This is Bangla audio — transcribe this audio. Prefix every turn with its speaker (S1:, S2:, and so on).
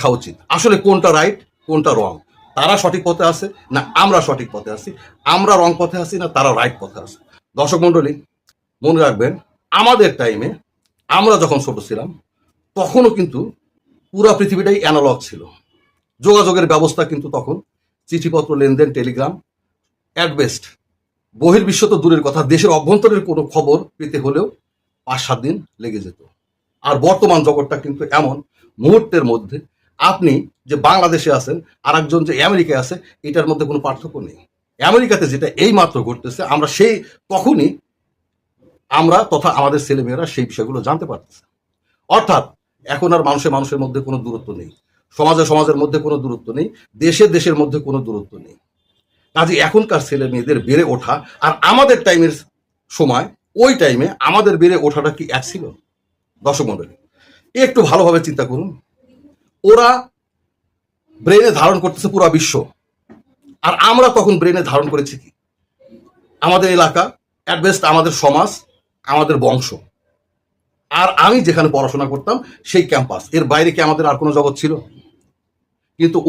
S1: দেখা উচিত। আসলে কোনটা রাইট কোনটা রং তারা সঠিক পথে আছে না আমরা সঠিক পথে আছি? আমরা রং পথে আছি না তারা রাইট পথে আছে? দর্শক মণ্ডলী, মনে রাখবেন, আমাদের টাইমে আমরা যখন ছোট ছিলাম, তখনও কিন্তু পুরা পৃথিবীটাই অ্যানালগ ছিল। যোগাযোগের ব্যবস্থা কিন্তু তখন চিঠিপত্র, লেনদেন টেলিগ্রাম অ্যাডবেস্ট বহির্বিশ্ব তো দূরের কথা, দেশের অভ্যন্তরের কোনো খবর পেতে হলেও পাঁচ সাত দিন লেগে যেত। আর বর্তমান জগৎটা কিন্তু এমন, মুহূর্তের মধ্যে আপনি যে বাংলাদেশে আছেন আর একজন যে আমেরিকায় আছে, এটার মধ্যে কোনো পার্থক্য নেই। আমেরিকাতে যেটা এই মাত্র ঘটতেছে, আমরা সেই তখনই আমরা তথা আমাদের ছেলেমেয়েরা সেই বিষয়গুলো জানতে পারতেছে। অর্থাৎ এখন আর মানুষের মানুষের মধ্যে কোনো দূরত্ব নেই। সমাজে সমাজের মধ্যে কোনো দূরত্ব নেই। দেশে দেশের মধ্যে কোনো দূরত্ব নেই। কাজে এখনকার ছেলে মেয়েদের বেড়ে ওঠা আর আমাদের টাইমের সময়, ওই টাইমে আমাদের বেড়ে ওঠাটা কি এক ছিল? দর্শক একটু ভালোভাবে চিন্তা করুন। ওরা ব্রেনে ধারণ করতেছে পুরো বিশ্ব। আর আমরা তখন ব্রেনে ধারণ করেছি কি? আমাদের এলাকা অ্যাডভেস্ট আমাদের সমাজ, আমাদের বংশ। আর আমি যেখানে পড়াশোনা করতাম, সেই ক্যাম্পাস এর বাইরে কি আমাদের আর কোনো জগৎ ছিল? কিন্তু